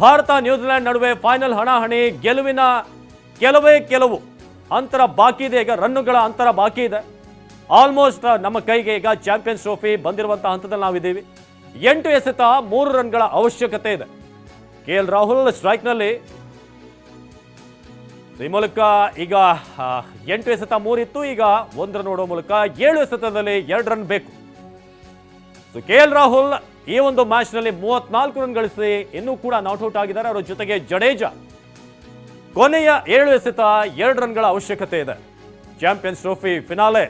Bharat New Zealand ನಡುವೆ final ಹಣಾಹಣಿ, ಗೆಲುವಿನ ಕೆಲವೇ ಕೆಲವು ಅಂತರ ಬಾಕಿ ಇದೆ. ಈಗ ರನ್ನುಗಳ ಅಂತರ ಬಾಕಿ ಇದೆ. ಆಲ್ಮೋಸ್ಟ್ ನಮ್ಮ ಕೈಗೆ ಈಗ ಚಾಂಪಿಯನ್ಸ್ ಟ್ರೋಫಿ ಬಂದಿರುವಂತಹ ಹಂತದಲ್ಲಿ ನಾವಿದ್ದೀವಿ. ಎಂಟು ಎಸೆತ ಮೂರು ರನ್ಗಳ ಅವಶ್ಯಕತೆ ಇದೆ. ಕೆ ಎಲ್ ರಾಹುಲ್ ಸ್ಟ್ರೈಕ್ನಲ್ಲಿ. ಈ ಮೂಲಕ ಈಗ ಎಂಟು ಎಸೆತ ಮೂರಿತ್ತು ಈಗ ಒಂದು ರನ್ ನೋಡುವ ಮೂಲಕ ಏಳು ಎಸೆತದಲ್ಲಿ ಎರಡು ರನ್ ಬೇಕು. ಸೊ, ಕೆ ಎಲ್ ರಾಹುಲ್ ಈ ಒಂದು ಮ್ಯಾಚ್ನಲ್ಲಿ ಮೂವತ್ನಾಲ್ಕು ರನ್ ಗಳಿಸಿ ಇನ್ನೂ ಕೂಡ ನಾಟ್ಔಟ್ ಆಗಿದ್ದಾರೆ. ಅವರ ಜೊತೆಗೆ ಜಡೇಜಾ ಕೊನೆಯ ಏಳು ಎಸೆತ ಎರಡು ರನ್ಗಳ ಅವಶ್ಯಕತೆ ಇದೆ. ಚಾಂಪಿಯನ್ಸ್ ಟ್ರೋಫಿ ಫಿನಾಲೆ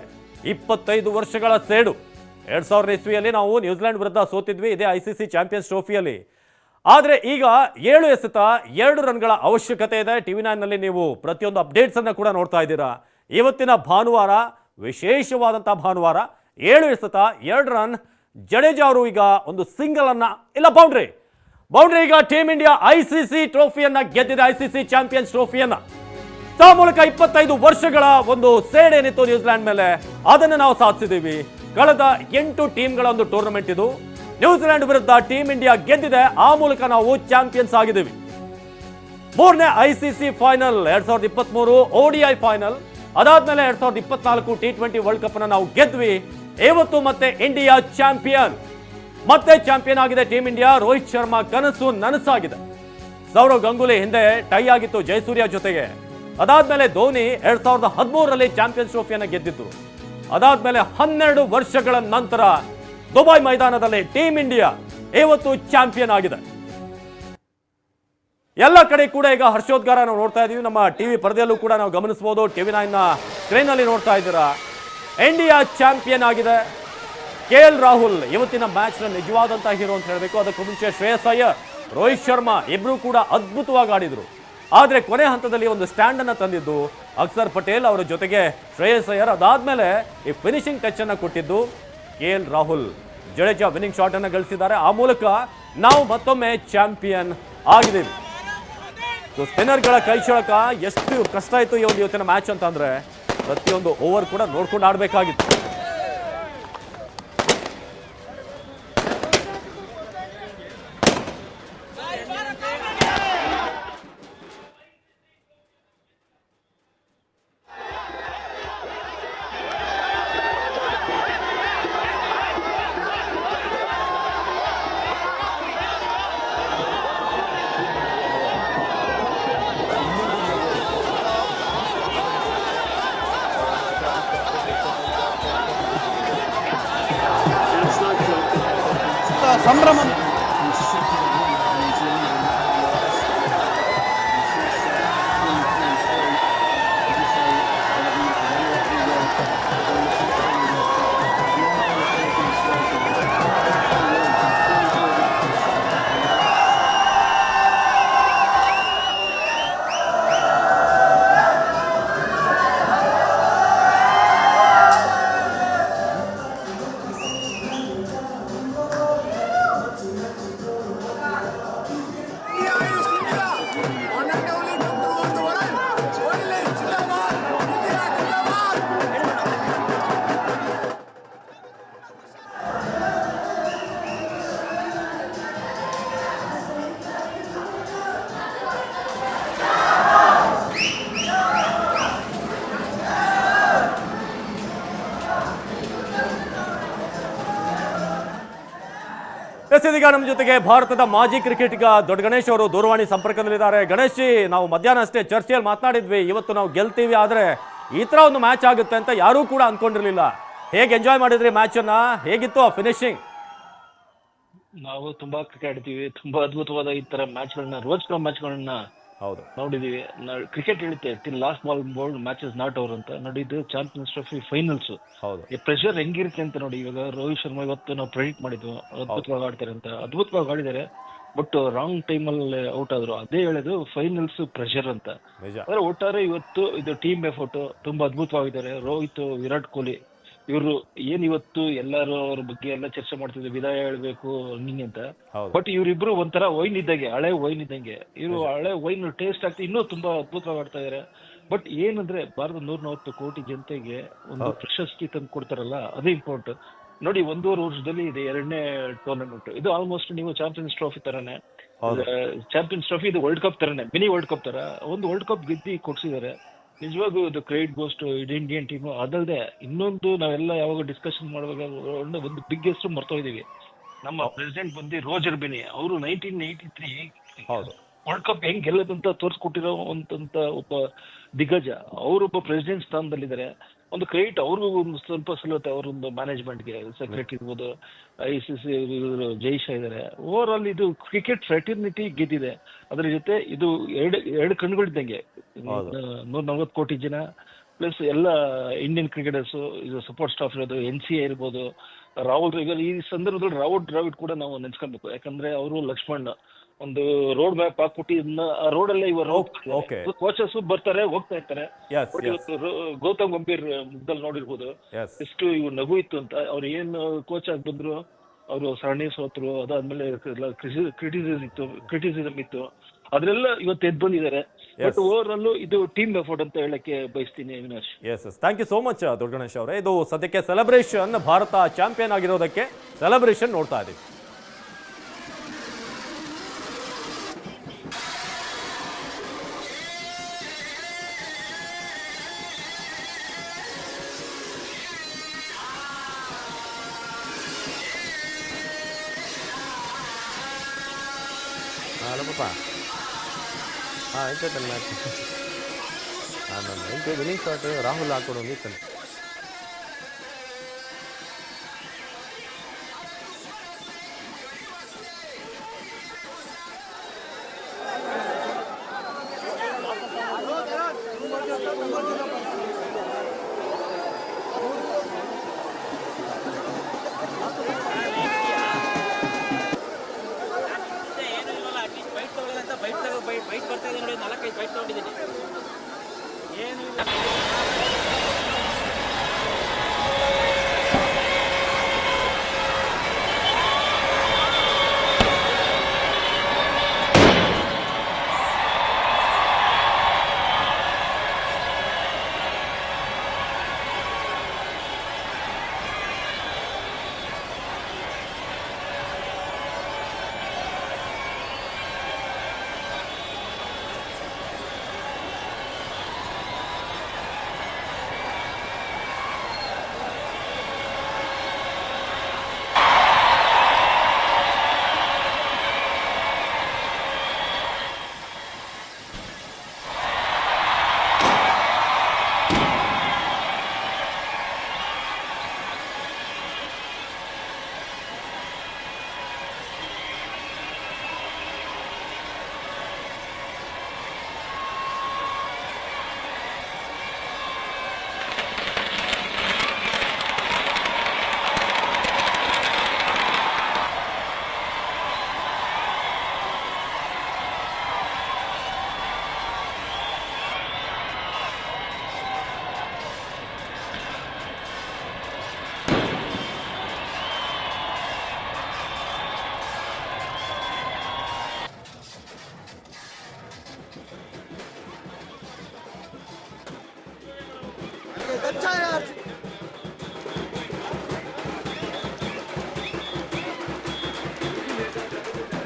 ಇಪ್ಪತ್ತೈದು ವರ್ಷಗಳ ಸೇಡು. ಎರಡ್ ಸಾವಿರದ ಇಸ್ವಿಯಲ್ಲಿ ನಾವು ನ್ಯೂಜಿಲೆಂಡ್ ವಿರುದ್ಧ ಸೋತಿದ್ವಿ, ಇದೇ ಐ ಸಿ ಸಿ ಚಾಂಪಿಯನ್ಸ್ ಟ್ರೋಫಿಯಲ್ಲಿ. ಆದರೆ ಈಗ ಏಳು ಎಸೆತ ಎರಡು ರನ್ಗಳ ಅವಶ್ಯಕತೆ ಇದೆ. ಟಿವಿ ನೈನ್ನಲ್ಲಿ ನೀವು ಪ್ರತಿಯೊಂದು ಅಪ್ಡೇಟ್ಸ್ ಅನ್ನ ಕೂಡ ನೋಡ್ತಾ ಇದ್ದೀರಾ. ಇವತ್ತಿನ ಭಾನುವಾರ ವಿಶೇಷವಾದಂಥ ಭಾನುವಾರ ಏಳು ಎಸೆತ ಎರಡು ರನ್ ಜಡೇಜಾ ಅವರು ಈಗ ಒಂದು ಸಿಂಗಲ್ ಅನ್ನ, ಇಲ್ಲ ಬೌಂಡ್ರಿ ಬೌಂಡ್ರಿ ಈಗ team India I C C ಟ್ರೋಫಿಯನ್ನ ಗೆದ್ದಿದೆ ಐ ಸಿ ಸಿ ಚಾಂಪಿಯನ್ಸ್ ಟ್ರೋಫಿಯನ್ನ ತಾ ಮೂಲಕ ಇಪ್ಪತ್ತೈದು ವರ್ಷಗಳ ಒಂದು ಸೇಡ್ ಏನಿತ್ತು ನ್ಯೂಜಿಲೆಂಡ್ ಮೇಲೆ. ಅದನ್ನು ನಾವು ಸಾಧಿಸಿದ್ದೀವಿ. ಕಳೆದ ಎಂಟು ಟೀಮ್ಗಳ ಒಂದು ಟೂರ್ನಮೆಂಟ್ ಇದು. ನ್ಯೂಜಿಲೆಂಡ್ ವಿರುದ್ಧ ಟೀಮ್ ಇಂಡಿಯಾ ಗೆದ್ದಿದೆ, ಆ ಮೂಲಕ ನಾವು ಚಾಂಪಿಯನ್ಸ್ ಆಗಿದ್ದೀವಿ. ಮೂರನೇ ಐ ಸಿ ಸಿ ಫೈನಲ್ ಎರಡ್ ಸಾವಿರದ ಇಪ್ಪತ್ಮೂರು ಓಡಿಐ ಫೈನಲ್ ಅದಾದ್ಮೇಲೆ ಎರಡ್ ಸಾವಿರದ ಇಪ್ಪತ್ನಾಲ್ಕು ಟಿ ಟ್ವೆಂಟಿ ವರ್ಲ್ಡ್ ಕಪ್ ನಾವು ಗೆದ್ವಿ. ಇವತ್ತು ಮತ್ತೆ ಇಂಡಿಯಾ ಚಾಂಪಿಯನ್. ಮತ್ತೆ ಚಾಂಪಿಯನ್ ಆಗಿದೆ ಟೀಮ್ ಇಂಡಿಯಾ. ರೋಹಿತ್ ಶರ್ಮಾ ಕನಸು ನನಸಾಗಿದೆ. ಸೌರವ್ ಗಂಗೂಲಿ ಹಿಂದೆ ಟೈ ಆಗಿತ್ತು ಜಯಸೂರ್ಯ ಜೊತೆಗೆ. ಅದಾದ್ಮೇಲೆ ಧೋನಿ ಎರಡ್ ಸಾವಿರದ ಹದಿಮೂರರಲ್ಲಿ ಚಾಂಪಿಯನ್ಸ್ ಟ್ರೋಫಿಯನ್ನು ಗೆದ್ದಿತ್ತು ಅದಾದ್ಮೇಲೆ ಹನ್ನೆರಡು ವರ್ಷಗಳ ನಂತರ ದುಬೈ ಮೈದಾನದಲ್ಲಿ ಟೀಮ್ ಇಂಡಿಯಾ ಇವತ್ತು ಚಾಂಪಿಯನ್ ಆಗಿದೆ. ಎಲ್ಲ ಕಡೆ ಕೂಡ ಈಗ ಹರ್ಷೋದ್ಗಾರ ನಾವು ನೋಡ್ತಾ ಇದೀವಿ. ನಮ್ಮ ಟಿವಿ ಪರದೆಯಲ್ಲೂ ಕೂಡ ನಾವು ಗಮನಿಸಬಹುದು ಟಿವಿ ನೈನ್ ಸ್ಕ್ರೀನ್ ಅಲ್ಲಿ ನೋಡ್ತಾ ಇದ್ದೀರಾ. ಇಂಡಿಯಾ ಚಾಂಪಿಯನ್ ಆಗಿದೆ. ಕೆ ಎಲ್ ರಾಹುಲ್ ಇವತ್ತಿನ ಮ್ಯಾಚ್ನ ನಿಜವಾದಂತಹ ಹೀರೋ ಅಂತ ಹೇಳಬೇಕು. ಅದಕ್ಕೂ ಮುಂಚೆ ಶ್ರೇಯಸ್ ಅಯ್ಯರ್, ರೋಹಿತ್ ಶರ್ಮಾ ಇಬ್ಬರೂ ಕೂಡ ಅದ್ಭುತವಾಗಿ ಆಡಿದ್ರು. ಆದರೆ ಕೊನೆ ಹಂತದಲ್ಲಿ ಒಂದು ಸ್ಟ್ಯಾಂಡ್ ಅನ್ನ ತಂದಿದ್ದು ಅಕ್ಸರ್ ಪಟೇಲ್ ಅವರ ಜೊತೆಗೆ ಶ್ರೇಯಸ್ ಅಯ್ಯರ್. ಅದಾದಮೇಲೆ ಈ ಫಿನಿಶಿಂಗ್ ಟಚ್ ಅನ್ನ ಕೊಟ್ಟಿದ್ದು K L Rahul. Jadeja winning shot ಅನ್ನ ಗಳಿಸಿದ್ದಾರೆ. ಆ ಮೂಲಕ ನಾವು ಮತ್ತೊಮ್ಮೆ ಚಾಂಪಿಯನ್ ಆಗಿದ್ದೀವಿ. ಸೊ ಸ್ಪಿನ್ನರ್ಗಳ ಕೈ ಚಳಕ ಎಷ್ಟು ಕಷ್ಟ ಆಯಿತು ಈ ಒಂದು ಇವತ್ತಿನ ಮ್ಯಾಚ್ ಅಂತ ಅಂದ್ರೆ ಪ್ರತಿಯೊಂದು ಓವರ್ ಕೂಡ ನೋಡ್ಕೊಂಡು ಆಡಬೇಕಾಗಿತ್ತು. ಇದೀಗ ನಮ್ಮ ಜೊತೆಗೆ ಭಾರತದ ಮಾಜಿ ಕ್ರಿಕೆಟಿಗ ದೊಡ್ಡ ಗಣೇಶ್ ಅವರು ದೂರವಾಣಿ ಸಂಪರ್ಕದಲ್ಲಿದ್ದಾರೆ. ಗಣೇಶ್ ನಾವು ಮಧ್ಯಾಹ್ನ ಅಷ್ಟೇ ಚರ್ಚೆಯಲ್ಲಿ ಮಾತನಾಡಿದ್ವಿ. ಇವತ್ತು ನಾವು ಗೆಲ್ತೀವಿ ಆದರೆ ಈ ಥರ ಒಂದು ಮ್ಯಾಚ್ ಆಗುತ್ತೆ ಅಂತ ಯಾರೂ ಕೂಡ ಅಂದ್ಕೊಂಡಿರಲಿಲ್ಲ ಹೇಗೆ ಎಂಜಾಯ್ ಮಾಡಿದ್ರಿ ಮ್ಯಾಚನ್ನು ಹೇಗಿತ್ತು ಆ ಫಿನಿಶಿಂಗ್ ನಾವು ತುಂಬಾ ಕ್ರಿಕೆಟ್ ಆಡ್ತೀವಿ. ತುಂಬಾ ಅದ್ಭುತವಾದ ಈ ತರ ರೋಚಕ ಮ್ಯಾಚ್ ಗಳನ್ನ ಹೌದು. ನೋಡಿದೀವಿ. ಕ್ರಿಕೆಟ್ ಹೇಳುತ್ತೆ till last ball bold is not over ಅಂತ. ನೋಡಿ ಇದು ಚಾಂಪಿಯನ್ಸ್ ಟ್ರೋಫಿ ಫೈನಲ್ಸ್ ಹೌದು. ಈ ಪ್ರೆಷರ್ ಹೆಂಗಿರುತ್ತೆ ಅಂತ ನೋಡಿ. ಇವಾಗ ರೋಹಿತ್ ಶರ್ಮಾ ಇವತ್ತು ನಾವು ಪ್ರೆಡಿಕ್ಟ್ ಮಾಡಿದ್ವು ಅದ್ಭುತವಾಗಿ ಆಡ್ತಾರೆ ಅಂತ. ಅದ್ಭುತವಾಗಿ ಆಡಿದ್ದಾರೆ. ಬಟ್ ರಾಂಗ್ ಟೈಮ್ ಅಲ್ಲಿ ಔಟ್ ಆದ್ರು. ಅದೇ ಹೇಳೋದು ಫೈನಲ್ಸ್ ಪ್ರೆಷರ್ ಅಂತ. ಅಂದ್ರೆ ಆದ್ರೆ ಒಟ್ಟಾರೆ ಇವತ್ತು ಇದು ಟೀಮ್ ಎಫರ್ಟ್ ತುಂಬಾ ಅದ್ಭುತವಾಗಿದ್ದಾರೆ. ರೋಹಿತ್ ವಿರಾಟ್ ಕೊಹ್ಲಿ. ಇವರು ಏನ್ ಇವತ್ತು ಎಲ್ಲಾರು ಅವ್ರ ಬಗ್ಗೆ ಎಲ್ಲ ಚರ್ಚೆ ಮಾಡ್ತಿದ್ರು ವಿದಾಯ ಹೇಳ್ಬೇಕು ನಿಂಗೆ ಅಂತ. ಹೌದು. ಬಟ್ ಇವರಿಬ್ರು ಒಂಥರ ವೈನ್ ಇದ್ದಂಗೆ ಹಳೆ ವೈನ್ ಇದ್ದಂಗೆ. ಇವರು ಹಳೆ ವೈನ್ ಟೇಸ್ಟ್ ಆಗ್ತಿ ಇನ್ನೂ ತುಂಬಾ ಅದ್ಭುತವಾಗಿ ಆಡ್ತಾ ಇದಾರೆ. ಬಟ್ ಏನಂದ್ರೆ ಭಾರತದ ನೂರ ನಲವತ್ತು ಕೋಟಿ ಜನತೆಗೆ ಒಂದು ಪ್ರಶಸ್ತಿ ತಂದು ಕೊಡ್ತಾರಲ್ಲ ಅದೇ ಇಂಪಾರ್ಟೆಂಟ್ ನೋಡಿ ಒಂದೂವರೆ ವರ್ಷದಲ್ಲಿ ಇದೆ ಎರಡನೇ ಟೂರ್ನಮೆಂಟ್ ಇದು ಆಲ್ಮೋಸ್ಟ್ ನೀವು ಚಾಂಪಿಯನ್ಸ್ ಟ್ರೋಫಿ ತರನೇ. ಚಾಂಪಿಯನ್ಸ್ ಟ್ರೋಫಿ ಇದು ವರ್ಲ್ಡ್ ಕಪ್ ತರನೇ ಮಿನಿ ವರ್ಲ್ಡ್ ಕಪ್ ತರ. ಒಂದು ವರ್ಲ್ಡ್ ಕಪ್ ಗೆದ್ದಿ ಕೊಡ್ಸಿದ್ದಾರೆ. ನಿಜವಾಗೂ ಇದು ಕ್ರೆಡಿಟ್ ಗೋಸ್ಟ್ ಇಂಡಿಯನ್ ಟೀಮ್ ಅದಲ್ಲದೆ ಇನ್ನೊಂದು ನಾವೆಲ್ಲ ಯಾವಾಗ ಡಿಸ್ಕಷನ್ ಮಾಡುವಾಗ ಒಂದು ಬಿಗ್ ಹೆಸರು ಮರ್ತೋಗಿದೀವಿ ನಮ್ಮ ಪ್ರೆಸಿಡೆಂಟ್ ಬಂದು ರೋಜರ್ ಬೆನಿ ಅವರು ನೈನ್ಟೀನ್ ಏಯ್ಟಿ ತ್ರೀ ಹೌದು. ವರ್ಲ್ಡ್ ಕಪ್ ಹೆಂಗ್ ಗೆಲ್ಲದಂತ ತೋರಿಸ್ಕೊಟ್ಟಿರೋ ಅಂತ ಒಬ್ಬ ದಿಗ್ಗಜ. ಅವರೊಬ್ಬ ಪ್ರೆಸಿಡೆಂಟ್ ಸ್ಥಾನದಲ್ಲಿದ್ದಾರೆ. ಒಂದು ಕ್ರೆಡಿಟ್ ಅವ್ರಿಗೂ ಒಂದು ಸ್ವಲ್ಪ ಸಲ್ಲುತ್ತೆ ಅವರೊಂದು ಮ್ಯಾನೇಜ್ಮೆಂಟ್ಗೆ ಸೆಕ್ರೆಟರಿ ಇರ್ಬೋದು ಐ ಸಿ ಸಿ ಜೈಶ ಇದ್ದಾರೆ ಓವರ್ ಆಲ್ ಇದು ಕ್ರಿಕೆಟ್ ಫ್ರೆಟರ್ನಿಟಿ ಗೆದ್ದಿದೆ. ಅದರ ಜೊತೆ ಇದು ಎರಡು ಎರಡು ಕಣ್ಗಳಿದ್ದಂಗೆ. ನೂರ ನಲ್ವತ್ತು ಕೋಟಿ ಜನ ಪ್ಲಸ್ ಎಲ್ಲ ಇಂಡಿಯನ್ ಕ್ರಿಕೆಟರ್ಸ್ ಇದು ಸಪೋರ್ಟ್ ಸ್ಟಾಫ್ ಇರೋದು ಎನ್ ಸಿ ಎ ಇರ್ಬೋದು ರಾಹುಲ್ ಈ ಸಂದರ್ಭದಲ್ಲಿ ರಾಹುಲ್ ದ್ರಾವಿಡ್ ಕೂಡ ನಾವು ನೆನ್ಸ್ಕೊಬೇಕು ಯಾಕಂದ್ರೆ ಅವರು ಲಕ್ಷ್ಮಣ್ ಒಂದು ರೋಡ್ ಮ್ಯಾಪ್ ಹಾಕ್ಬಿಟ್ಟು ಇದನ್ನ ಅಲ್ಲೇ ಇವರು ಓಕೆ ಕೋಚಸ್ ಬರ್ತಾರೆ ಹೋಗ್ತಾ ಇರ್ತಾರೆ. ಎಸ್ ಬಟ್ ಇವತ್ತು ಗೌತಮ್ ಗಂಭೀರ್ ಮುಗ್ದಲ್ಲಿ ನೋಡಿರ್ಬೋದು. ಎಷ್ಟು ಇವ್ ನಗು ಇತ್ತು ಅಂತ. ಅವ್ರು ಏನ್ ಕೋಚ್ ಆಗಿ ಬಂದ್ರು ಅವರು ಸರಣಿ ಸೋತ್ರು ಅದಾದ್ಮೇಲೆ ಕ್ರಿಟಿಸಿಸಮ್ ಇತ್ತು ಕ್ರಿಟಿಸಿಸಮ್ ಇತ್ತು. ಅದ್ರೆಲ್ಲ ಇವತ್ತು ಎದ್ದು ಬಂದಿದ್ದಾರೆ. ಬಟ್ ಓವರ್ ಅಲ್ಲೂ ಇದು ಟೀಮ್ ಎಫರ್ಟ್ ಅಂತ ಹೇಳಕ್ಕೆ ಬಯಸ್ತೀನಿ Avinash. Yes yes thank you so much Dodda Ganesh ಅವರೇ. ಇದು ಸದ್ಯಕ್ಕೆ ಸೆಲೆಬ್ರೇಷನ್ ಭಾರತ ಚಾಂಪಿಯನ್ ಆಗಿರೋದಕ್ಕೆ ಸೆಲೆಬ್ರೇಷನ್ ನೋಡ್ತಾ ಇದ್ದೀವಿ ಹಾಂ ಎಂಟೈತಲ್ಲ ಮ್ಯಾಚ್ ಹಾಂ ನಾನು ಎಂಟು ವಿನಿಂಗ್ ಶಾಟ್ ರಾಹುಲ್ ಹಾಕೊಂಡು ನಿಂತಾನೆ ಏನು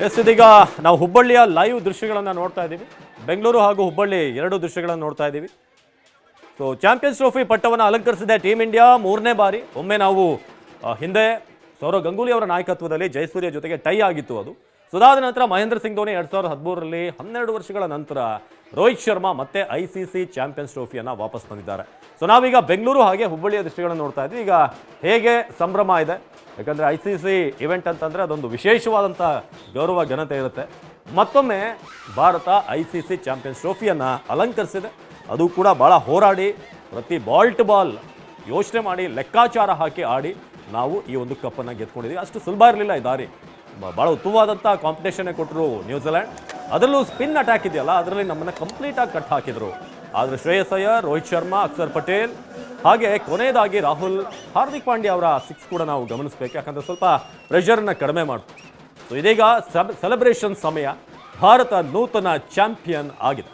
ಎಸ್, ಇದೀಗ ನಾವು ಹುಬ್ಬಳ್ಳಿಯ ಲೈವ್ ದೃಶ್ಯಗಳನ್ನು ನೋಡ್ತಾ ಇದ್ದೀವಿ. ಬೆಂಗಳೂರು ಹಾಗೂ ಹುಬ್ಬಳ್ಳಿ ಎರಡು ದೃಶ್ಯಗಳನ್ನು ನೋಡ್ತಾ ಇದ್ದೀವಿ. ಸೊ ಚಾಂಪಿಯನ್ಸ್ ಟ್ರೋಫಿ ಪಟ್ಟವನ್ನು ಅಲಂಕರಿಸಿದೆ ಟೀಮ್ ಇಂಡಿಯಾ ಮೂರನೇ ಬಾರಿ. ಒಮ್ಮೆ ನಾವು ಹಿಂದೆ ಸೌರವ್ ಗಂಗೂಲಿ ಅವರ ನಾಯಕತ್ವದಲ್ಲಿ ಜಯಸೂರ್ಯ ಜೊತೆಗೆ ಟೈ ಆಗಿತ್ತು ಅದು. ಅದಾದ ನಂತರ ಮಹೇಂದ್ರ ಸಿಂಗ್ ಧೋನಿ ಎರಡು ಸಾವಿರದ ಹದಿಮೂರರಲ್ಲಿ ಹನ್ನೆರಡು ವರ್ಷಗಳ ನಂತರ ರೋಹಿತ್ ಶರ್ಮಾ ಮತ್ತೆ ಐ ಸಿ ಸಿ ಚಾಂಪಿಯನ್ಸ್ ಟ್ರೋಫಿಯನ್ನು ವಾಪಸ್ ತಂದಿದ್ದಾರೆ. ಸೊ ನಾವೀಗ ಬೆಂಗಳೂರು ಹಾಗೆ ಹುಬ್ಬಳ್ಳಿಯ ದೃಷ್ಟಿಗಳನ್ನು ನೋಡ್ತಾ ಇದ್ವಿ. ಈಗ ಹೇಗೆ ಸಂಭ್ರಮ ಇದೆ? ಯಾಕಂದರೆ ಐ ಸಿ ಸಿ ಇವೆಂಟ್ ಅಂತಂದರೆ ಅದೊಂದು ವಿಶೇಷವಾದಂಥ ಗೌರವ, ಘನತೆ ಇರುತ್ತೆ. ಮತ್ತೊಮ್ಮೆ Bharat I C C champions ಟ್ರೋಫಿಯನ್ನು ಅಲಂಕರಿಸಿದೆ. ಅದು ಕೂಡ ಭಾಳ ಹೋರಾಡಿ, ಪ್ರತಿ ಬಾಲ್ ಟು ಬಾಲ್ ಯೋಚನೆ ಮಾಡಿ, ಲೆಕ್ಕಾಚಾರ ಹಾಕಿ ಆಡಿ ನಾವು ಈ ಒಂದು ಕಪ್ಪನ್ನು ಗೆದ್ಕೊಂಡಿದ್ದೀವಿ. ಅಷ್ಟು ಸುಲಭ ಇರಲಿಲ್ಲ ಈ ದಾರಿ. ಭಾಳ ಉತ್ತಮವಾದಂಥ ಕಾಂಪಿಟೇಷನ್ನೇ ಕೊಟ್ಟರು ನ್ಯೂಜಿಲೆಂಡ್ ಅದರಲ್ಲೂ ಸ್ಪಿನ್ ಅಟ್ಯಾಕ್ ಇದೆಯಲ್ಲ, ಅದರಲ್ಲಿ ನಮ್ಮನ್ನು ಕಂಪ್ಲೀಟಾಗಿ ಕಟ್ ಹಾಕಿದರು. ಆದರೆ ಶ್ರೇಯಸ್ ಅಯ್ಯರ್, ರೋಹಿತ್ ಶರ್ಮಾ, ಅಕ್ಷರ್ ಪಟೇಲ್, ಹಾಗೆ ಕೊನೆಯದಾಗಿ ರಾಹುಲ್, ಹಾರ್ದಿಕ್ ಪಾಂಡ್ಯ ಅವರ ಸಿಕ್ಸ್ ಕೂಡ ನಾವು ಗಮನಿಸಬೇಕು. ಯಾಕಂದರೆ ಸ್ವಲ್ಪ ಪ್ರೆಷರನ್ನು ಕಡಿಮೆ ಮಾಡ್ತು. ಸೊ ಇದೀಗ ಸೆಲೆಬ್ರೇಷನ್ ಸಮಯ. ಭಾರತ ನೂತನ ಚಾಂಪಿಯನ್ ಆಗಿದೆ.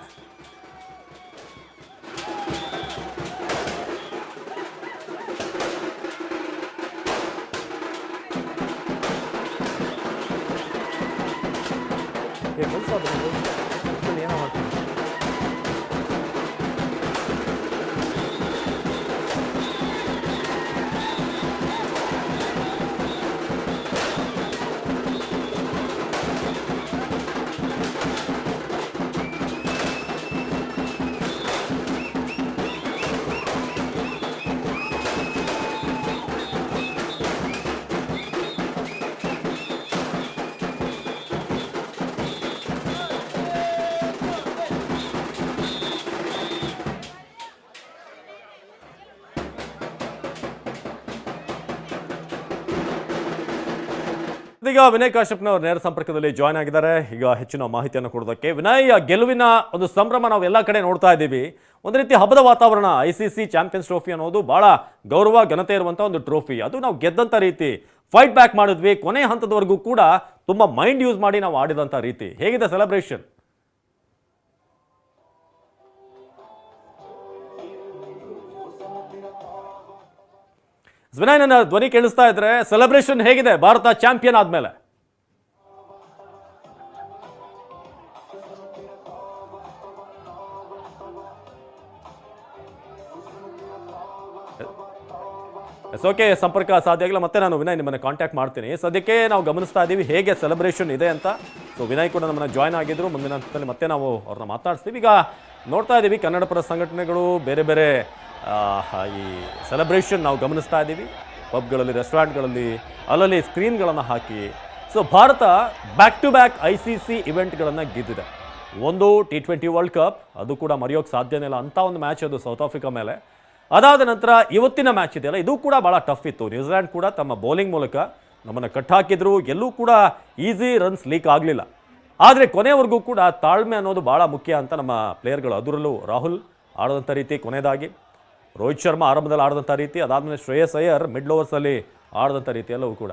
이렇게 복사들이 ಇದೀಗ ವಿನಯ್ ಕಾಶ್ಯಪ್ನವರು ನೇರ ಸಂಪರ್ಕದಲ್ಲಿ ಜಾಯ್ನ್ ಆಗಿದ್ದಾರೆ. ಈಗ ಹೆಚ್ಚಿನ ಮಾಹಿತಿಯನ್ನು ಕೊಡೋದಕ್ಕೆ ವಿನಯ್, ಗೆಲುವಿನ ಒಂದು ಸಂಭ್ರಮ ನಾವು ಎಲ್ಲ ಕಡೆ ನೋಡ್ತಾ ಇದ್ದೀವಿ. ಒಂದು ರೀತಿ ಹಬ್ಬದ ವಾತಾವರಣ I C C champions trophy ಅನ್ನೋದು ಬಹಳ ಗೌರವ, ಘನತೆ ಇರುವಂಥ ಒಂದು ಟ್ರೋಫಿ ಅದು ನಾವು ಗೆದ್ದಂಥ ರೀತಿ ಫೈಟ್ ಬ್ಯಾಕ್ ಮಾಡಿದ್ವಿ. ಕೊನೆ ಹಂತದವರೆಗೂ ಕೂಡ ತುಂಬ ಮೈಂಡ್ ಯೂಸ್ ಮಾಡಿ ನಾವು ಆಡಿದಂಥ ರೀತಿ. ಹೇಗಿದೆ ಸೆಲೆಬ್ರೇಷನ್ ವಿನಯ್ ಧ್ವನಿ ಕೇಳಿಸ್ತಾ ಇದ್ರೆ ಸೆಲೆಬ್ರೇಷನ್ ಹೇಗಿದೆ? ಭಾರತ ಚಾಂಪಿಯನ್ ಆದ್ಮೇಲೆ. ಎಸ್ ಓಕೆ ಸಂಪರ್ಕ ಸಾಧ್ಯ ಆಗಿಲ್ಲ. ಮತ್ತೆ ನಾನು ವಿನಯ್ ನಿಮ್ಮನ್ನು ಕಾಂಟ್ಯಾಕ್ಟ್ ಮಾಡ್ತೀನಿ. ಸದ್ಯಕ್ಕೆ ನಾವು ಗಮನಿಸ್ತಾ ಇದ್ದೀವಿ ಹೇಗೆ ಸೆಲೆಬ್ರೇಷನ್ ಇದೆ ಅಂತ. ಸೊ ವಿನಯ್ ಕೂಡ ನಮ್ಮನ್ನು ಜಾಯ್ನ್ ಆಗಿದ್ರು. ಮುಂದಿನ ಹಂತದಲ್ಲಿ ಮತ್ತೆ ನಾವು ಅವ್ರನ್ನ ಮಾತಾಡ್ಸ್ತೀವಿ. ಈಗ ನೋಡ್ತಾ ಇದ್ದೀವಿ ಕನ್ನಡ ಪರ ಸಂಘಟನೆಗಳು ಬೇರೆ ಬೇರೆ ಈ ಸೆಲೆಬ್ರೇಷನ್ ನಾವು ಗಮನಿಸ್ತಾ ಇದ್ದೀವಿ. ಪಬ್ಗಳಲ್ಲಿ ರೆಸ್ಟೋರೆಂಟ್ಗಳಲ್ಲಿ ಅಲ್ಲಲ್ಲಿ ಸ್ಕ್ರೀನ್ಗಳನ್ನು ಹಾಕಿ. So Bharat back to back I C C ಇವೆಂಟ್ಗಳನ್ನು ಗೆದ್ದಿದೆ. ಒಂದು ಟಿ ಟ್ವೆಂಟಿ ವರ್ಲ್ಡ್ ಕಪ್ ಅದು ಕೂಡ ಮರೆಯೋಕ್ಕೆ ಸಾಧ್ಯನೇ ಇಲ್ಲ. ಅಂಥ ಒಂದು ಮ್ಯಾಚ್ ಅದು ಸೌತ್ ಆಫ್ರಿಕಾ ಮೇಲೆ. ಅದಾದ ನಂತರ ಇವತ್ತಿನ ಮ್ಯಾಚ್ ಇದೆಯಲ್ಲ, ಇದು ಕೂಡ ಭಾಳ ಟಫ್ ಇತ್ತು. ನ್ಯೂಜಿಲ್ಯಾಂಡ್ ಕೂಡ ತಮ್ಮ ಬೌಲಿಂಗ್ ಮೂಲಕ ನಮ್ಮನ್ನು ಕಟ್ಟಾಕಿದ್ರು ಎಲ್ಲೂ ಕೂಡ ಈಸಿ ರನ್ಸ್ ಲೀಕ್ ಆಗಲಿಲ್ಲ. ಆದರೆ ಕೊನೆವರೆಗೂ ಕೂಡ ತಾಳ್ಮೆ ಅನ್ನೋದು ಭಾಳ ಮುಖ್ಯ ಅಂತ ನಮ್ಮ ಪ್ಲೇಯರ್ಗಳು ಅದರಲ್ಲೂ ರಾಹುಲ್ ಆಡದಂಥ ರೀತಿ ಕೊನೆಯದಾಗಿ ರೋಹಿತ್ ಶರ್ಮಾ ಆರಂಭದಲ್ಲಿ ಆಡಿದಂಥ ರೀತಿ ಅದಾದಮೇಲೆ ಶ್ರೇಯಸ್ ಅಯ್ಯರ್ ಮಿಡ್ಲ್ ಓವರ್ಸಲ್ಲಿ ಆಡಿದಂಥ ರೀತಿ ಎಲ್ಲವೂ ಕೂಡ.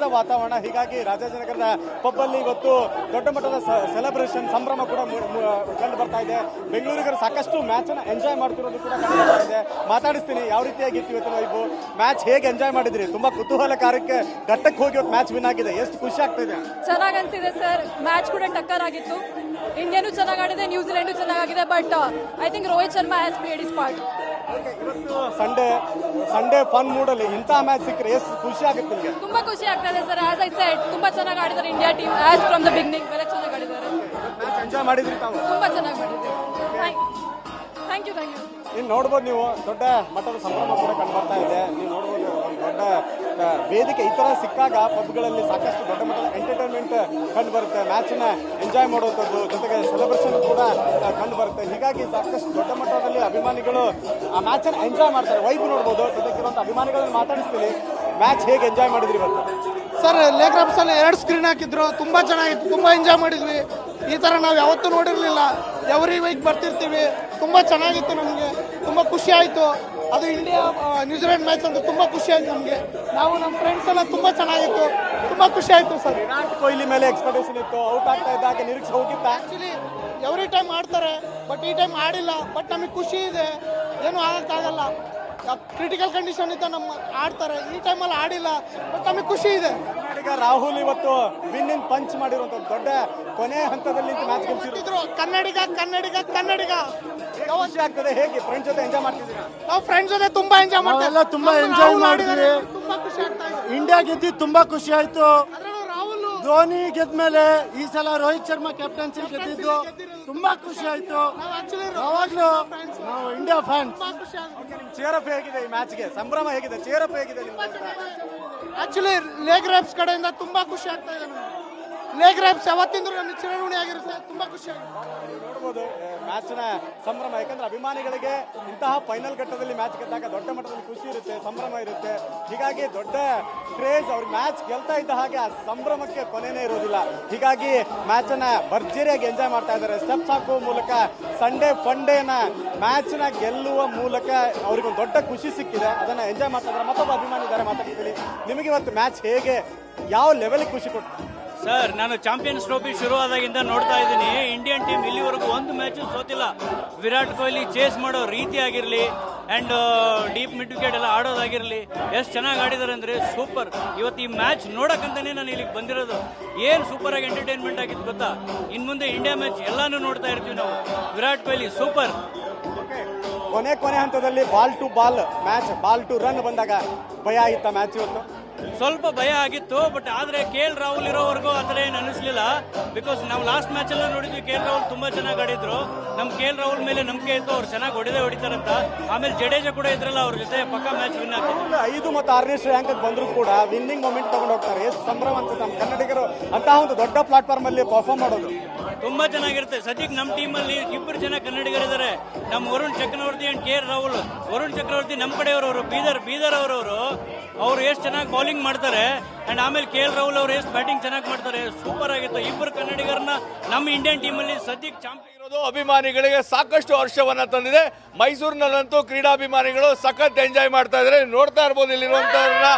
ಹಬ್ಬದ ವಾತಾವರಣ. ಹೀಗಾಗಿ ರಾಜಾಜಿನಗರದ ಪಬ್ಬಲ್ಲಿ ಇವತ್ತು ದೊಡ್ಡ ಮಟ್ಟದ ಸೆಲೆಬ್ರೇಷನ್ ಸಂಭ್ರಮ ಕೂಡ ಕಂಡು ಬರ್ತಾ ಇದೆ. ಬೆಂಗಳೂರಿಗರು ಸಾಕಷ್ಟು ಮ್ಯಾಚ್ ಅನ್ನ ಎಂಜಾಯ್ ಮಾಡ್ತಿರೋದು ಕೂಡ ಕಂಡು ಇದೆ. ಮಾತಾಡಿಸ್ತೀನಿ, ಯಾವ ರೀತಿಯಾಗಿತ್ತು ಇವತ್ತು ವೈಬು ಮ್ಯಾಚ್ ಹೇಗೆ ಎಂಜಾಯ್ ಮಾಡಿದ್ರಿ? ತುಂಬಾ ಕುತೂಹಲಕಾರಕ್ಕೆ ಘಟ್ಟಕ್ಕೆ ಹೋಗಿ ಮ್ಯಾಚ್ ವಿನ್ ಆಗಿದೆ. ಎಷ್ಟು ಖುಷಿ ಆಗ್ತಾ ಇದೆ? ಚೆನ್ನಾಗ್ ಅನ್ಸಿದೆ ಸರ್ ಮ್ಯಾಚ್ ಕೂಡ ಟಕ್ಕರ್ ಆಗಿತ್ತು ಇಂಡಿಯಾನು ಚೆನ್ನಾಗ್ ಆಡಿದೆ ನ್ಯೂಜಿಲೆಂಡು ಚೆನ್ನಾಗಿದೆ but I think Rohit Sharma has played is part Sunday Sunday fun ಮೂಡಲ್ಲಿ ಇಂತಹ ಮ್ಯಾಚ್ ಸಿಕ್ಕರೆ ಎಷ್ಟು ಖುಷಿ ಆಗುತ್ತೆ ನಿಮಗೆ? ತುಂಬಾ ಖುಷಿ ಆಗ್ತದೆ ಇದೆ ಸರ್. ಆಸ್ ಐ ಸೆಡ್ ತುಂಬಾ ಚೆನ್ನಾಗಿ ಆಡಿದ್ದಾರೆ India team as from the beginning ಬೆಲೆ ಚೆನ್ನಾಗಿ ಆಡಿದ್ದಾರೆ. ಮ್ಯಾಚ್ ಎಂಜಾಯ್ ಮಾಡಿದ್ರಿ ತಾವು? ತುಂಬಾ ಚೆನ್ನಾಗಿ ಮಾಡಿದ್ರಿ ಥ್ಯಾಂಕ್ ಯು ಥ್ಯಾಂಕ್ ಯು ಇನ್ನು ನೋಡ್ಬೋದು ನೀವು ದೊಡ್ಡ ಮಟ್ಟದ ಸಂಭ್ರಮ ಕೂಡ ಕಂಡು ಬರ್ತಾ ಇದೆ. ನೀವು ನೋಡ್ಬೋದು ವೇದಿಕೆ ಈ ಥರ ಸಿಕ್ಕಾಗ ಪಬ್ಗಳಲ್ಲಿ ಸಾಕಷ್ಟು ದೊಡ್ಡ ಮಟ್ಟದ ಎಂಟರ್ಟೈನ್ಮೆಂಟ್ ಕಂಡು ಬರುತ್ತೆ. ಮ್ಯಾಚನ್ನ ಎಂಜಾಯ್ ಮಾಡುವಂಥದ್ದು, ಜೊತೆಗೆ ಸೆಲೆಬ್ರೇಷನ್ ಕೂಡ ಕಂಡು ಬರುತ್ತೆ. ಹೀಗಾಗಿ ಸಾಕಷ್ಟು ದೊಡ್ಡ ಮಟ್ಟದಲ್ಲಿ ಅಭಿಮಾನಿಗಳು ಆ ಮ್ಯಾಚನ್ನು ಎಂಜಾಯ್ ಮಾಡ್ತಾರೆ. ವೈಬ್ ನೋಡ್ಬೋದು, ಜೊತೆಗಿರುವಂಥ ಅಭಿಮಾನಿಗಳನ್ನು ಮಾತಾಡಿಸ್ತೀನಿ ಮ್ಯಾಚ್ ಹೇಗೆ ಎಂಜಾಯ್ ಮಾಡಿದ್ರಿ ಇವತ್ತು? ಸರ್ ಲೇಕ್ ಎರಡು ಸ್ಕ್ರೀನ್ ಹಾಕಿದ್ರು. ತುಂಬ ಚೆನ್ನಾಗಿತ್ತು. ತುಂಬ ಎಂಜಾಯ್ ಮಾಡಿದ್ವಿ. ಈ ಥರ ನಾವು ಯಾವತ್ತೂ ನೋಡಿರಲಿಲ್ಲ. ಎವ್ರಿ ವೀಕ್ ಬರ್ತಿರ್ತೀವಿ. ತುಂಬ ಚೆನ್ನಾಗಿತ್ತು ನಮಗೆ. ತುಂಬ ಖುಷಿ ಆಯಿತು. ಅದು ಇಂಡಿಯಾ ನ್ಯೂಜಿಲೆಂಡ್ ಮ್ಯಾಚ್ ಅಂತ ತುಂಬ ಖುಷಿ ಆಯ್ತು ನಮಗೆ. ನಾವು ನಮ್ಮ ಫ್ರೆಂಡ್ಸ್ ಎಲ್ಲ ತುಂಬ ಚೆನ್ನಾಗಿತ್ತು. ತುಂಬ ಖುಷಿ ಆಯ್ತು ಸರ್. ವಿರಾಟ್ ಕೊಹ್ಲಿ ಮೇಲೆ ಎಕ್ಸ್ಪೆಕ್ಟೇಷನ್ ಇತ್ತು. ಔಟ್ ಆಗ್ತಾ ಹಾಗೆ ನಿರೀಕ್ಷೆ ಹೋಗಿತ್ತು? ಆ್ಯಕ್ಚುಲಿ ಎವ್ರಿ ಟೈಮ್ ಆಡ್ತಾರೆ ಬಟ್ ಈ ಟೈಮ್ ಆಡಿಲ್ಲ ಬಟ್ ನಮಗೆ ಖುಷಿ ಇದೆ. ಏನು ಆಗಕ್ಕಾಗಲ್ಲ. ಕ್ರಿಟಿಕಲ್ ಕಂಡೀಷನ್ ಇದ್ದ ನಮ್ಮ ಆಡ್ತಾರೆ. ಈ ಟೈಮಲ್ಲಿ ಆಡಿಲ್ಲ ಬಟ್ ನಮಗೆ ಖುಷಿ ಇದೆ. ಈಗ ರಾಹುಲ್ ಇವತ್ತು ವಿನ್ ಇನ್ ಪಂಚ್ ಮಾಡಿರುವಂತ ದೊಡ್ಡ ಕೊನೆ ಹಂತದಲ್ಲಿ ಮ್ಯಾಚ್ ಗೆಲ್ಸಿದ್ರು. ಕನ್ನಡಿಗ ಕನ್ನಡಿಗ ಕನ್ನಡಿಗ. ಖುಷಿ ಆಗ್ತದೆ ಹೇಗೆ? ಫ್ರೆಂಡ್ಸ್ ಜೊತೆ ಎಂಜಾಯ್ ಮಾಡ್ತಿದ್ದೀರಾ? ನಾವು ಫ್ರೆಂಡ್ಸ್ ಜೊತೆ ತುಂಬಾ ಎಂಜಾಯ್ ಮಾಡ್ತೀವಿ. ನಾವೆಲ್ಲ ತುಂಬಾ ಎಂಜಾಯ್ ಮಾಡಿದ್ವಿ. ತುಂಬಾ ಖುಷಿ ಆಗ್ತಾ ಇದೆ. ಇಂಡಿಯಾ ಗೆದ್ದಿ ತುಂಬಾ ಖುಷಿ ಆಯ್ತು. ಧೋನಿ ಗೆದ್ಮೇಲೆ ಈ ಸಲ ರೋಹಿತ್ ಶರ್ಮಾ ಕ್ಯಾಪ್ಟನ್ಸಿ ಗೆದ್ದಿದ್ದು ತುಂಬಾ ಖುಷಿ ಆಯ್ತು. ನಾವು ಆಕ್ಚುಲಿ ಯಾವಾಗ್ಲೂ ನಾವು ಇಂಡಿಯಾ ಫ್ಯಾನ್ಸ್ ತುಂಬಾ ಖುಷಿ ಆಗುತ್ತೆ. ಚೇರಪ್ ಹೇಗಿದೆ ಈ ಮ್ಯಾಚ್ಗೆ ಸಂಭ್ರಮ ಹೇಗಿದೆ? ಚೇರಪ್ ಹೇಗಿದೆ ನಿಮ್ಮ ಆಕ್ಚುಲಿ ಲೇಗ್ ರ್ಯಾಪ್ಸ್ ಕಡೆಯಿಂದ ತುಂಬಾ ಖುಷಿ ಆಗ್ತಾ ಇದೆ ಲೇಗ್ ರ್ಯಾಪ್ಸ್ ಯಾವತ್ತಿಂದ್ರೂ ನಮಗೆ ಚಿರಋಣಿ ಆಗಿರುತ್ತೆ ತುಂಬಾ ಖುಷಿ ಆಗಿದೆ. ನೋಡ್ಬೋದು ಮ್ಯಾಚ್ನ ಸಂಭ್ರಮ. ಯಾಕಂದ್ರೆ ಅಭಿಮಾನಿಗಳಿಗೆ ಇಂತಹ ಫೈನಲ್ ಘಟ್ಟದಲ್ಲಿ ಮ್ಯಾಚ್ ಗೆದ್ದಾಗ ದೊಡ್ಡ ಮಟ್ಟದಲ್ಲಿ ಖುಷಿ ಇರುತ್ತೆ, ಸಂಭ್ರಮ ಇರುತ್ತೆ. ಹೀಗಾಗಿ ದೊಡ್ಡ ಕ್ರೇಜ್ ಅವ್ರ ಮ್ಯಾಚ್ ಗೆಲ್ತಾ ಇದ್ದ ಹಾಗೆ ಆ ಸಂಭ್ರಮಕ್ಕೆ ಕೊನೆನೇ ಇರೋದಿಲ್ಲ. ಹೀಗಾಗಿ ಮ್ಯಾಚ್ ಅನ್ನ ಭರ್ಜರಿಯಾಗಿ ಎಂಜಾಯ್ ಮಾಡ್ತಾ ಇದ್ದಾರೆ. ಸ್ಟೆಪ್ಸ್ ಹಾಕುವ ಮೂಲಕ ಸಂಡೇ ಫಂಡೇನ ಮ್ಯಾಚ್ನ ಗೆಲ್ಲುವ ಮೂಲಕ ಅವ್ರಿಗೊಂದು ದೊಡ್ಡ ಖುಷಿ ಸಿಕ್ಕಿದೆ. ಅದನ್ನ ಎಂಜಾಯ್ ಮಾಡ್ತಾ ಇದ್ದಾರೆ. ಮತ್ತೊಬ್ಬ ಅಭಿಮಾನಿ ಇದ್ದಾರೆ, ಮಾತಾಡ್ತೀನಿ. ನಿಮಗೆ ಇವತ್ತು ಮ್ಯಾಚ್ ಹೇಗೆ, ಯಾವ ಲೆವೆಲ್ಗೆ ಖುಷಿ ಕೊಟ್ಟು ಸರ್, ನಾನು ಚಾಂಪಿಯನ್ಸ್ ಟ್ರೋಫಿ ಶುರುವಾದಾಗಿಂದ ನೋಡ್ತಾ ಇದ್ದೀನಿ. ಇಂಡಿಯನ್ ಟೀಮ್ ಇಲ್ಲಿವರೆಗೂ ಒಂದು ಮ್ಯಾಚ್ ಸೋತಿಲ್ಲ. ವಿರಾಟ್ ಕೊಹ್ಲಿ ಚೇಸ್ ಮಾಡೋ ರೀತಿ ಆಗಿರಲಿ ಆ್ಯಂಡ್ ಡೀಪ್ ಮಿಡ್ ವಿಕೆಟ್ ಎಲ್ಲ ಆಡೋದಾಗಿರಲಿ ಎಷ್ಟು ಚೆನ್ನಾಗಿ ಆಡಿದ್ದಾರೆ ಅಂದರೆ ಸೂಪರ್ ಇವತ್ತು ಈ ಮ್ಯಾಚ್ ನೋಡೋಕ್ಕಂತಲೇ ನಾನು ಇಲ್ಲಿಗೆ ಬಂದಿರೋದು. ಏನು ಸೂಪರ್ ಆಗಿ ಎಂಟರ್ಟೈನ್ಮೆಂಟ್ ಆಗಿತ್ತು ಗೊತ್ತಾ? ಇನ್ನು ಮುಂದೆ ಇಂಡಿಯಾ ಮ್ಯಾಚ್ ಎಲ್ಲನೂ ನೋಡ್ತಾ ಇರ್ತೀವಿ ನಾವು. ವಿರಾಟ್ ಕೊಹ್ಲಿ ಸೂಪರ್ ಕೊನೆ ಕೊನೆ ಹಂತದಲ್ಲಿ ball to ball match ball two run ಬಂದಾಗ ಭಯ ಇತ್ತ ಮ್ಯಾಚ್ ಇವತ್ತು? ಸ್ವಲ್ಪ ಭಯ ಆಗಿತ್ತು ಬಟ್ ಆದರೆ ಕೆ ಎಲ್ ರಾಹುಲ್ ಇರೋವರೆಗೂ ಆ ಥರ ಏನು ಅನಿಸ್ಲಿಲ್ಲ ಬಿಕಾಸ್ ನಾವು ಲಾಸ್ಟ್ ಮ್ಯಾಚ್ ಎಲ್ಲ ನೋಡಿದ್ವಿ ಕೆ ಎಲ್ ರಾಹುಲ್ ತುಂಬಾ ಚೆನ್ನಾಗಿ ಆಡಿದ್ರು. ನಮ್ಮ ಕೆ ಎಲ್ ರಾಹುಲ್ ಮೇಲೆ ನಂಬಿಕೆ ಇತ್ತು ಅವ್ರು ಚೆನ್ನಾಗಿ ಹೊಡೆದೇ ಹೊಡಿತಾರಂತ. ಆಮೇಲೆ ಜಡೇಜ ಕೂಡ ಇದ್ರಲ್ಲ ಅವ್ರ ಜೊತೆ ಪಕ್ಕ ಮ್ಯಾಚ್ ವಿನ್ ಆಗ್ತದೆ ಐದು ಮತ್ತು ಆರನೇ ಶ್ರೇಯಾಂಕ ಬಂದರೂ ಕೂಡ ವಿನ್ನಿಂಗ್ ಮೊಮೆಂಟ್ ತಗೊಂಡು ಹೋಗ್ತಾರೆ. ಎಷ್ಟು ಸಂಭ್ರಮ ಅಂತ ನಮ್ಮ ಕನ್ನಡಿಗರು. ಅಂತಹ ಒಂದು ದೊಡ್ಡ ಪ್ಲಾಟ್ಫಾರ್ಮ್ ಅಲ್ಲಿ ಪರ್ಫಾರ್ಮ್ ಮಾಡೋದು. ತುಂಬಾ ಚೆನ್ನಾಗಿರುತ್ತೆ. ಸದ್ಯಕ್ಕೆ ನಮ್ಮ ಟೀಮಲ್ಲಿ ಇಬ್ಬರು ಜನ ಕನ್ನಡಿಗರಿದ್ದಾರೆ. ನಮ್ಮ Varun Chakravarthy and K L Rahul Varun Chakravarthy ನಮ್ಮ ಕಡೆಯವರವರು ಬೀದರ್ ಬೀದರ್ ಅವರವರು. ಅವರು ಎಷ್ಟು ಚೆನ್ನಾಗಿ ಬೌಲಿಂಗ್ ಮಾಡ್ತಾರೆ. ಅಂಡ್ ಆಮೇಲೆ ಕೆ ಎಲ್ ರಾಹುಲ್ ಅವರು ಎಷ್ಟು ಬ್ಯಾಟಿಂಗ್ ಚೆನ್ನಾಗಿ ಮಾಡ್ತಾರೆ. ಸೂಪರ್ ಆಗಿತ್ತು. ಇಬ್ಬರು ಕನ್ನಡಿಗರನ್ನ ನಮ್ಮ ಇಂಡಿಯನ್ ಟೀಮಲ್ಲಿ ಸದ್ಯಕ್ಕೆ ಚಾಂಪಿಯನ್ ಇರೋದು ಅಭಿಮಾನಿಗಳಿಗೆ ಸಾಕಷ್ಟು ಹರ್ಷವನ್ನ ತಂದಿದೆ. ಮೈಸೂರಿನಲ್ಲಂತೂ ಕ್ರೀಡಾಭಿಮಾನಿಗಳು ಸಖತ್ ಎಂಜಾಯ್ ಮಾಡ್ತಾ ಇದ್ದಾರೆ. ನೋಡ್ತಾ ಇರ್ಬೋದು ಇಲ್ಲಿರುವಂತವ್ರನ್ನ.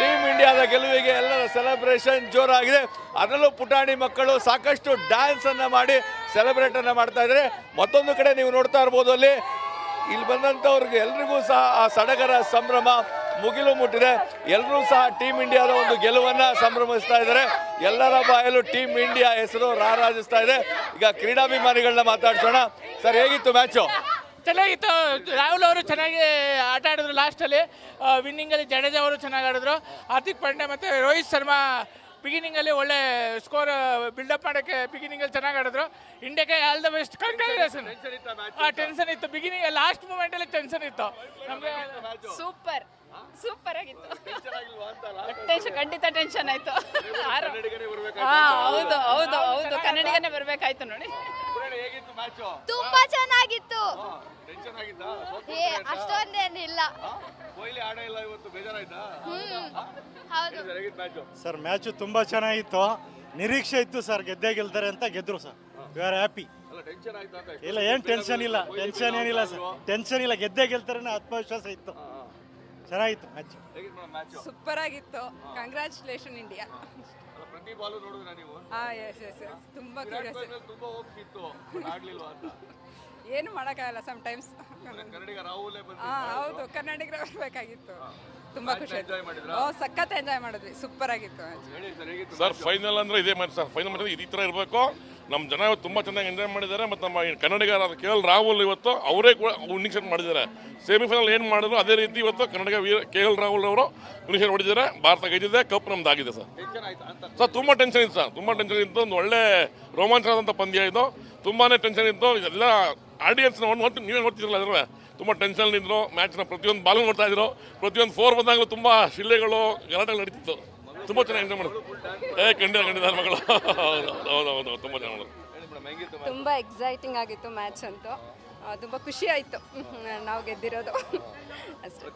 ಟೀಮ್ ಇಂಡಿಯಾದ ಗೆಲುವಿಗೆ ಎಲ್ಲರ ಸೆಲೆಬ್ರೇಷನ್ ಜೋರಾಗಿದೆ. ಅದರಲ್ಲೂ ಪುಟಾಣಿ ಮಕ್ಕಳು ಸಾಕಷ್ಟು ಡ್ಯಾನ್ಸ್ ಅನ್ನ ಮಾಡಿ ಸೆಲೆಬ್ರೇಟ್ ಅನ್ನ ಮಾಡ್ತಾ ಇದ್ದಾರೆ. ಮತ್ತೊಂದು ಕಡೆ ನೀವು ನೋಡ್ತಾ ಇರ್ಬೋದು ಅಲ್ಲಿ. ಇಲ್ಲಿ ಬಂದಂಥವ್ರಿಗೆ ಎಲ್ರಿಗೂ ಸಹ ಆ ಸಡಗರ ಸಂಭ್ರಮ. ಮುಗಿಲು ಮುಟ್ಟಿದೆ. ಎಲ್ಲರೂ ಸಹ ಟೀಮ್ ಇಂಡಿಯಾದ ಒಂದು ಗೆಲುವನ್ನ ಸಂಭ್ರಮಿಸ್ತಾ ಇದ್ದಾರೆ. ಎಲ್ಲರ ಬಾಯಲ್ಲೂ ಟೀಮ್ ಇಂಡಿಯಾ ಹೆಸರು ರಾರಾಜಿಸ್ತಾ ಇದೆ. ಈಗ ಕ್ರೀಡಾಭಿಮಾನಿಗಳನ್ನ ಮಾತಾಡ್ಸೋಣ. ಸರ್ ಹೇಗಿತ್ತು ಮ್ಯಾಚು ಚೆನ್ನಾಗಿತ್ತು. ರಾಹುಲ್ ಅವರು ಚೆನ್ನಾಗಿ ಆಟ ಆಡಿದ್ರು ಲಾಸ್ಟಲ್ಲಿ ವಿನ್ನಿಂಗಲ್ಲಿ ಜಡೇಜಾ ಅವರು ಚೆನ್ನಾಗಿ ಆಡಿದ್ರು. ಹಾರ್ದಿಕ್ ಪಾಂಡ್ಯ ಮತ್ತು ರೋಹಿತ್ ಶರ್ಮಾ ಬಿಗಿನಿಂಗಲ್ಲಿ ಒಳ್ಳೆ ಸ್ಕೋರ್ ಬಿಲ್ಡಪ್ ಮಾಡೋಕ್ಕೆ ಬಿಗಿನಿಂಗಲ್ಲಿ ಚೆನ್ನಾಗಿ ಆಡಿದ್ರು. ಇಂಡಿಯಾಗೆ all the best congratulation tension ಇತ್ತು ಬಿಗಿನಿಂಗ್ ಲಾಸ್ಟ್ ಮೂಮೆಂಟಲ್ಲಿ ಟೆನ್ಷನ್ ಇತ್ತು. ನಮಗೆ ಸೂಪರ್ ಸೂಪರ್ ಆಗಿತ್ತು. ಟೆನ್ಷನ್ ಖಂಡಿತ ಟೆನ್ಷನ್ ಆಯ್ತು. ಹಾ ಹೌದು ಹೌದು ಹೌದು ಕನ್ನಡಿಗನೇ ಬರ್ಬೇಕಾಯ್ತು ನೋಡಿ. ಹೇಗಿತ್ತು ಮ್ಯಾಚು ತುಂಬಾ ಚೆನ್ನಾಗಿತ್ತು. ಏ ಅಷ್ಟೊಂದೇನಿಲ್ಲ. ಕೊಹ್ಲಿ ಆಡ ಇಲ್ಲ ಇವತ್ತು ಬೇಜಾರಾಯ್ತಾ? ಹೌದು. ಸರ್ ಮ್ಯಾಚು ಸರ್ ಮ್ಯಾಚು ತುಂಬಾ ಚೆನ್ನಾಗಿತ್ತು. ನಿರೀಕ್ಷೆ ಇತ್ತು ಸರ್ ಗೆದ್ದೇ ಗೆಲ್ತಾರೆ ಅಂತ ಗೆದ್ರು ಸರ್. ಯು ಆರ್ ಹ್ಯಾಪಿ ಅಲ್ಲ ಟೆನ್ಷನ್ ಆಯ್ತಾ ಇಲ್ಲ ಏನ್ ಟೆನ್ಷನ್ ಇಲ್ಲ ಟೆನ್ಷನ್ ಏನಿಲ್ಲ ಸರ್. ಟೆನ್ಷನ್ ಇಲ್ಲ ಗೆದ್ದೇ ಗೆಲ್ತಾರೆ ಅನ್ನೋ ಆತ್ಮವಿಶ್ವಾಸ ಇತ್ತು. ಚೆನ್ನಾಗಿತ್ತು ಮ್ಯಾಚ್ ಹೇಗಿತ್ತು ಮೇಡಮ್ ಮ್ಯಾಚು ಸೂಪರ್ ಆಗಿತ್ತು ಕಂಗ್ರ್ಯಾಚುಲೇಷನ್ ಇಂಡಿಯಾ ಅಲ್ಲ ಪ್ರತಿ ಬಾಲು ನೋಡಿದ್ರ ನೀವು? ಹಾ ಎಸ್ ಎಸ್ ಎಸ್ ತುಂಬಾ ವಿರಾಟ್ ಕೊಹ್ಲಿ ಮೇಲೆ ತುಂಬಾ ಹೋಪ್ಸ್ ಇತ್ತು but ಆಗ್ಲಿಲ್ವಾ ಅಂತ? ಏನು ಮಾಡೋಕ್ಕಾಗಲ್ಲ ಸಮ್ ಟೈಮ್ಸ್ ಕನ್ನಡಿಗ ರಾಹುಲೇ ಬಂದು ಹಾ ಹೌದು. ಕನ್ನಡಿಗರ ಬರ್ಬೇಕಾಗಿತ್ತು ತುಂಬಾ ಖುಷಿ ಆಯ್ತು. ಎಂಜಾಯ್ ಮಾಡಿದ್ರು? ಓ ಸಖತ್ ಎಂಜಾಯ್ ಮಾಡಿದ್ವಿ. ಸೂಪರ್ ಆಗಿತ್ತು ಹೇಳಿ ಸರ್ ಹೇಗಿತ್ತು ಸರ್ ಫೈನಲ್ ಅಂದ್ರೆ ಇದೇ ಮಾಡಿ ಸರ್ ಫೈನಲ್ ಮಾಡಿದ್ರೆ ಇದೇ ಥರ ಇರಬೇಕು. ನಮ್ಮ ಜನ ಇವತ್ತು ತುಂಬ ಚೆನ್ನಾಗಿ ಎಂಜಾಯ್ ಮಾಡಿದ್ದಾರೆ, ಮತ್ತು ನಮ್ಮ ಕನ್ನಡಿಗರ ಕೆ ಎಲ್ ರಾಹುಲ್ ಇವತ್ತು ಅವರೇ ಕೂಡ ಉನಿಕ್ಷನ್ ಮಾಡಿದ್ದಾರೆ. ಸೆಮಿಫೈನಲ್ ಏನು ಮಾಡಿದ್ರು, ಅದೇ ರೀತಿ ಇವತ್ತು ಕನ್ನಡಿಗ ವೀರ, ಕೆ ಎಲ್ ರಾಹುಲ್ ಅವರು ವಿನ್ನಿಂಗ್ ಹೊಡಿದ್ದಾರೆ ಭಾರತ ಗೆದ್ದಿದೆ ಕಪ್ ನಮ್ದಾಗಿದೆ ಸರ್. ಸರ್, ತುಂಬ ಟೆನ್ಷನ್ ಇತ್ತು ಸರ್, ತುಂಬ ಟೆನ್ಷನ್ ಇತ್ತು. ಒಂದು ಒಳ್ಳೆ ರೋಮಾಂಚನವಾದಂಥ ಪಂದ್ಯ ಇದು. ತುಂಬಾ ಟೆನ್ಷನ್ ಇತ್ತು. ಇದೆಲ್ಲ ಆಡಿಯನ್ಸ್ ಒಂದು ಹೊತ್ತು ನೀವೇ ನೋಡ್ತಿರಲ್ಲ ಅದ್ರ ತುಂಬ ಟೆನ್ಷನ್ ಇದ್ರು ಮ್ಯಾಚ್ನ ಪ್ರತಿಯೊಂದು ಬಾಲ್ ನೋಡ್ತಾ ಇದ್ರು. ಪ್ರತಿಯೊಂದು ಫೋರ್ ಬಂದಾಗಲೂ ತುಂಬ ಶಿಲ್ಲೆಗಳು ಗಲಾಟೆಗಳು ನಡೀತಿತ್ತು. ತುಂಬ ಚೆನ್ನಾಗಿ ಎಂಜಾಯ್ ಮಾಡೋದು ಏ ಖಂಡಿತ ಖಂಡಿತ ನನ್ನ ಮಗಳು ಹೌದು ಹೌದು ಹೌದು ತುಂಬ ಚೆನ್ನಾಗಿ ಮಾಡೋದು ತುಂಬ ಎಕ್ಸೈಟಿಂಗ್ ಆಗಿತ್ತು ಮ್ಯಾಚ್ ಅಂತ. ತುಂಬ ಖುಷಿ ಆಯಿತು. ನಾವು ಗೆದ್ದಿರೋದು. ಅಷ್ಟೇ.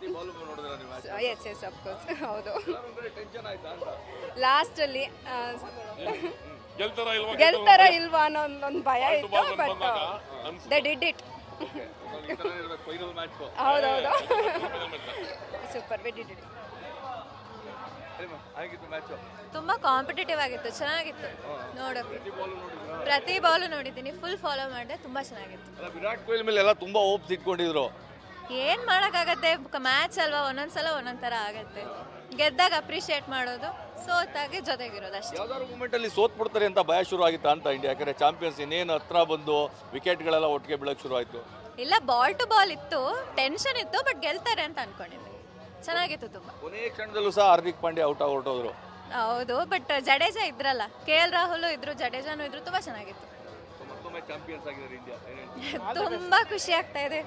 ಎಸ್ ಎಸ್ ಅಫ್ಕೋರ್ಸ್ ಹೌದು. ಲಾಸ್ಟಲ್ಲಿ ಗೆಲ್ತಾರ ಇಲ್ವಾ? ಗೆಲ್ತಾರ ಇಲ್ವಾ ಅನ್ನೋ ಒಂದು ಭಯ ಇತ್ತು ಬಟ್. ದ ಡಿಡ್ ಇಟ್ ಹೌದೌದು. ಸೂಪರ್ ವಿ ಡಿಡ್ ಇಟ್ ತುಂಬ ಕಾಂಪಿಟೇಟಿವ್ ಆಗಿತ್ತು ಚೆನ್ನಾಗಿತ್ತು. ನೋಡೋಕೆ. ಪ್ರತಿ ಬಾಲ್ ನೋಡಿದ್ದೀನಿ ಫುಲ್ ಫಾಲೋ ಮಾಡಿದೆ ತುಂಬ ಚೆನ್ನಾಗಿತ್ತು. ವಿರಾಟ್ ಕೊಹ್ಲಿ ಮೇಲೆ ಎಲ್ಲ ತುಂಬಾ ಹೋಪ್ಸ್ ಇಟ್ಕೊಂಡಿದ್ರು. ಏನು ಮಾಡೋಕ್ಕಾಗತ್ತೆ? ಮ್ಯಾಚ್ ಅಲ್ವಾ? ಒಂದೊಂದ್ಸಲ ಒಂದೊಂದ್ ಥರ ಆಗತ್ತೆ. ಗೆದ್ದಾಗ ಅಪ್ರಿಷಿಯೇಟ್ ಮಾಡೋದು ಸೋತಾಗಿ ಜೊತೆಗಿರೋದು ಅಷ್ಟೇ. ಯಾವ್ದಾದ್ರು ಮೂಮೆಂಟ್ ಅಲ್ಲಿ ಸೋತ್ ಬಿಡ್ತಾರೆ ಅಂತ ಭಯ ಶುರು ಆಗಿತ್ತಾ ಅಂತ ಇಂಡಿಯಾ ಯಾಕಂದ್ರೆ ಚಾಂಪಿಯನ್ಸ್ ಇನ್ನೇನು ಹತ್ರ ಬಂದು ವಿಕೆಟ್ಗಳೆಲ್ಲ ಒಟ್ಟಿಗೆ ಬೀಳಕ್ ಶುರು ಆಯ್ತು. ಇಲ್ಲ ಬಾಲ್ ಟು ಬಾಲ್ ಇತ್ತು ಟೆನ್ಷನ್ ಇತ್ತು ಬಟ್ ಗೆಲ್ತಾರೆ ಅಂತ ಅನ್ಕೊಂಡಿದ್ದೆ ಚೆನ್ನಾಗಿತ್ತು ತುಂಬಾ. ಕೊನೆ ಕ್ಷಣದಲ್ಲೂ ಸಹ ಹಾರ್ದಿಕ್ ಪಾಂಡೆ ಔಟ್ ಆಗಿ ಹೊರಟೋದ್ರು. ಹೌದು ಬಟ್ ಜಡೇಜಾ ಇದ್ರಲ್ಲ ಕೆ ಎಲ್ ರಾಹುಲ್ ಇದ್ರು ಜಡೇಜಾನು ಇದ್ರು ತುಂಬಾ ಚೆನ್ನಾಗಿತ್ತು. ತುಂಬಾ ಖುಷಿ ಆಗ್ತಾ ಇದೆ.